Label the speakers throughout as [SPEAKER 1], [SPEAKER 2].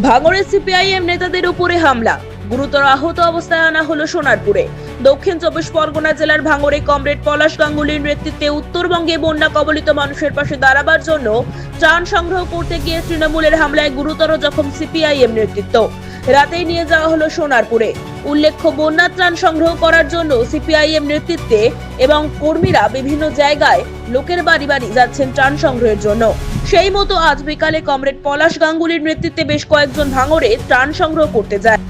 [SPEAKER 1] ভাঙড়ে সিপিআইএম নেতাদের উপরে হামলা। গুরুতর আহত অবস্থায় আনা হলো সোনারপুরে। দক্ষিণ চব্বিশ পরগনা জেলার ভাঙড়ে কমরেড পলাশ গাঙ্গুলির নেতৃত্বে উত্তরবঙ্গে বন্যা কবলিত মানুষের পাশে দাঁড়াবার জন্য ত্রাণ সংগ্রহ করতে গিয়ে তৃণমূলের হামলায় গুরুতর জখম সিপিআইএম নেতৃত্ব। রাতেই নিয়ে যাওয়া হলো সোনারপুরে। উল্লেখ্য, বন্যা ত্রাণ সংগ্রহ করার জন্য সিপিআইএম নেতৃত্বে এবং কর্মীরা বিভিন্ন জায়গায় লোকের বাড়ি বাড়ি যাচ্ছেন ত্রাণ সংগ্রহের জন্য। সেই মতো আজ বিকালে কমরেড পলাশ গাঙ্গুলির নেতৃত্বে বেশ কয়েকজন ভাঙরে ত্রাণ সংগ্রহ করতে যায়।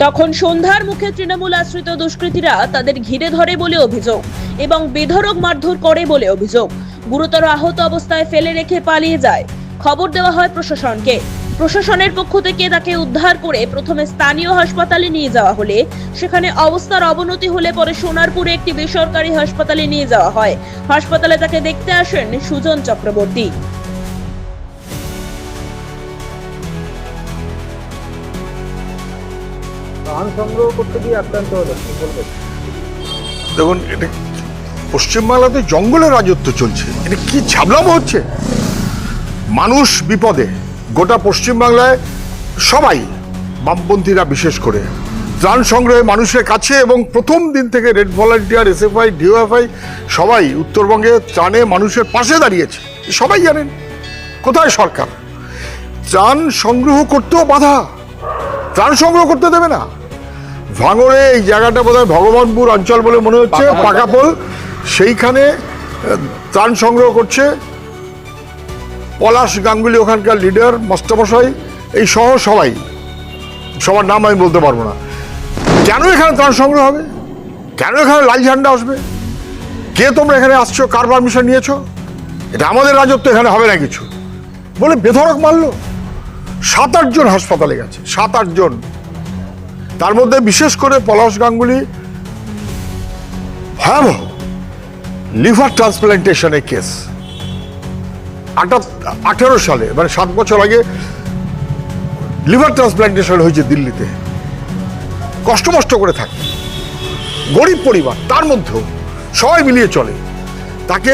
[SPEAKER 1] তখন সন্ধ্যার মুখে তৃণমূল আশ্রিত দুষ্কৃতীরা তাদের ঘিরে ধরে বলে অভিযোগ এবং বেধরক মারধর করে বলে অভিযোগ। গুরুতর আহত অবস্থায় ফেলে রেখে পালিয়ে যায়। খবর দেওয়া হয় প্রশাসনকে। প্রশাসনের পক্ষ থেকে তাকে উদ্ধার করে প্রথমে স্থানীয় হাসপাতালে নিয়ে যাওয়া হলে সেখানে অবস্থার অবনতি হলে পরে সোনারপুরে একটি বেসরকারি হাসপাতালে নিয়ে যাওয়া হয়। হাসপাতালে তাকে দেখতে আসেন সুজন চক্রবর্তী।
[SPEAKER 2] ধান সংগ্রহ করতে গিয়ে আক্রান্ত হলো
[SPEAKER 3] দেখুন এটা পশ্চিমবাংলাতে জঙ্গলের রাজত্ব চলছে। এটা কি ঝাবলামো হচ্ছে? মানুষ বিপদে। গোটা পশ্চিমবাংলায় সবাই বামপন্থীরা বিশেষ করে। ত্রাণ সংগ্রহে মানুষের কাছে এবং প্রথম দিন থেকে রেড ভলান্টিয়ার এসএফআই ডিওএফআই সবাই উত্তরবঙ্গে ত্রাণে মানুষের পাশে দাঁড়িয়েছে। সবাই জানেন কোথায় সরকার? ত্রাণ সংগ্রহ করতেও বাধা। ত্রাণ সংগ্রহ করতে দেবে না। ভাঙড়ে এই জায়গাটা বোধহয় ভগবানপুর অঞ্চল বলে মনে হচ্ছে।
[SPEAKER 2] পাকাপোল
[SPEAKER 3] সেইখানে ত্রাণ সংগ্রহ করছে। পলাশ গাঙ্গুলি ওখানকার লিডার মাস্টারমশাই, এই সহ সবাই। সবার নাম আমি বলতে পারব না। কেন এখানে ত্রাণ সংগ্রহ হবে? কেন এখানে লাল ঝান্ডা আসবে? কে তোমরা এখানে আসছো? কার পারমিশন নিয়েছো? এটা আমাদের রাজত্ব, এখানে হবে না কিছু। বলে বেধড়ক মারলো। সাত আটজন হাসপাতালে গেছে, সাত আটজন তার মধ্যে বিশেষ করে পলাশ গাঙ্গুলি ভয়াবহ লিভার ট্রান্সপ্লান্টেশনের কেস। আঠারো সালে মানে সাত বছর আগে লিভার ট্রান্সপ্লান্টেশন হয়েছে দিল্লিতে। কষ্ট মষ্ট করে থাকে। গরিব পরিবার, তার মধ্যেও সবাই মিলিয়ে চলে। তাকে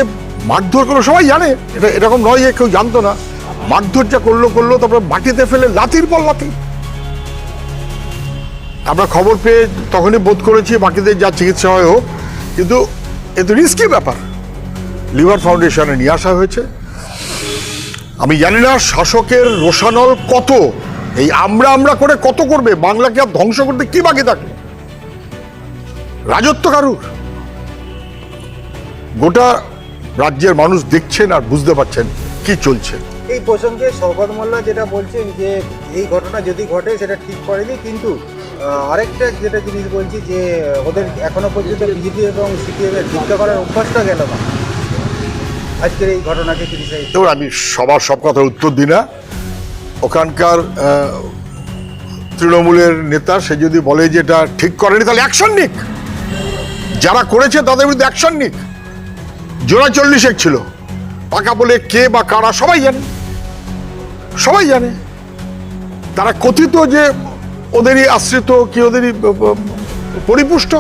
[SPEAKER 3] মারধর করল সবাই জানে, এটা এরকম নয় যে কেউ জানতো না। মারধর যা করল করল, তারপর মাটিতে ফেলে লাথির পর লাথি। আমরা খবর পেয়ে তখনই বোধ করেছি বাকিদের যা চিকিৎসা হয় হোক, কিন্তু এ তো রিস্কি ব্যাপার। লিভার ফাউন্ডেশনে নিয়ে আসা হয়েছে। আমি জানি না শাসকের রোশানল কত। এই আমরা আমরা করে কত করবে? বাংলাকে আর ধ্বংস করতে কি বাকি থাকে? রাজত্ব কারুর? গোটা রাজ্যের মানুষ দেখছেন আর বুঝতে পারছেন কি চলছে।
[SPEAKER 2] এই প্রসঙ্গে শওকত মোল্লা যেটা বলছেন যে, এই ঘটনা যদি ঘটে সেটা ঠিক করেনি, কিন্তু আরেকটা যেটা জিনিস বলছি যে, ওদের এখনও পর্যন্ত বিজেপি এবং সিপিএম এর যুদ্ধ করার অভ্যাসটা গেল না। আজকের এই ঘটনাকে ক্রিটিসাইজ
[SPEAKER 3] আমি সবার সব কথার উত্তর দিই না। ওখানকার তৃণমূলের নেতা, সে যদি বলে যে এটা ঠিক করেনি, তাহলে অ্যাকশন নিক। যারা করেছে, তাদের বিরুদ্ধে অ্যাকশন নিক। জোড়া চল্লিশ এক ছিল। পাকা বলে কে বা কারা, সবাই জানে। সবাই জানে। তারা কথিত যে ওদেরই আশ্রিত, কি ওদেরই পরিপুষ্ট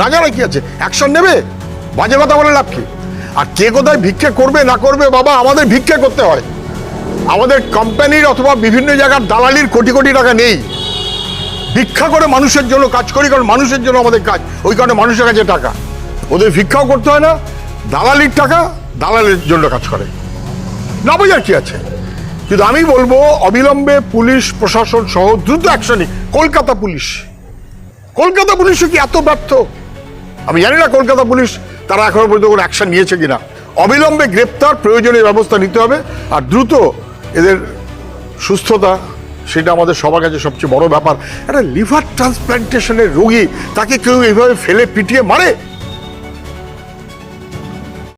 [SPEAKER 3] না জানা কি আছে? অ্যাকশন নেবে? বাজে কথা বলে লাভ কি? আর কে কোথায় ভিক্ষে করবে, না করবে, বাবা, আমাদের ভিক্ষে করতে হয়। আমাদের কোম্পানির অথবা বিভিন্ন জায়গার দালালির কোটি কোটি টাকা নেই। ভিক্ষা করে মানুষের জন্য কাজ করি, কারণ মানুষের জন্য আমাদের কাজ, ওই কারণে মানুষের কাছে টাকা। ওদের ভিক্ষাও করতে হয় না, দালালির টাকা দালালের জন্য কাজ করে। না বোঝার কি আছে? কিন্তু আমি বলব, অবিলম্বে পুলিশ, প্রশাসন সহ দ্রুত অ্যাকশনই কলকাতা পুলিশ। কলকাতা পুলিশও কি এত ব্যর্থ? আমি জানি না কলকাতা পুলিশ তারা এখনও পর্যন্ত কোনো অ্যাকশন নিয়েছে কিনা? অবিলম্বে গ্রেপ্তার, প্রয়োজনীয় ব্যবস্থা নিতে হবে, আর দ্রুত এদের সুস্থতা, সেটা আমাদের সবার কাছে সবচেয়ে বড় ব্যাপার। একটা লিভার ট্রান্সপ্লান্টেশনের রোগী তাকে কেউ এইভাবে ফেলে পিটিয়ে মারে?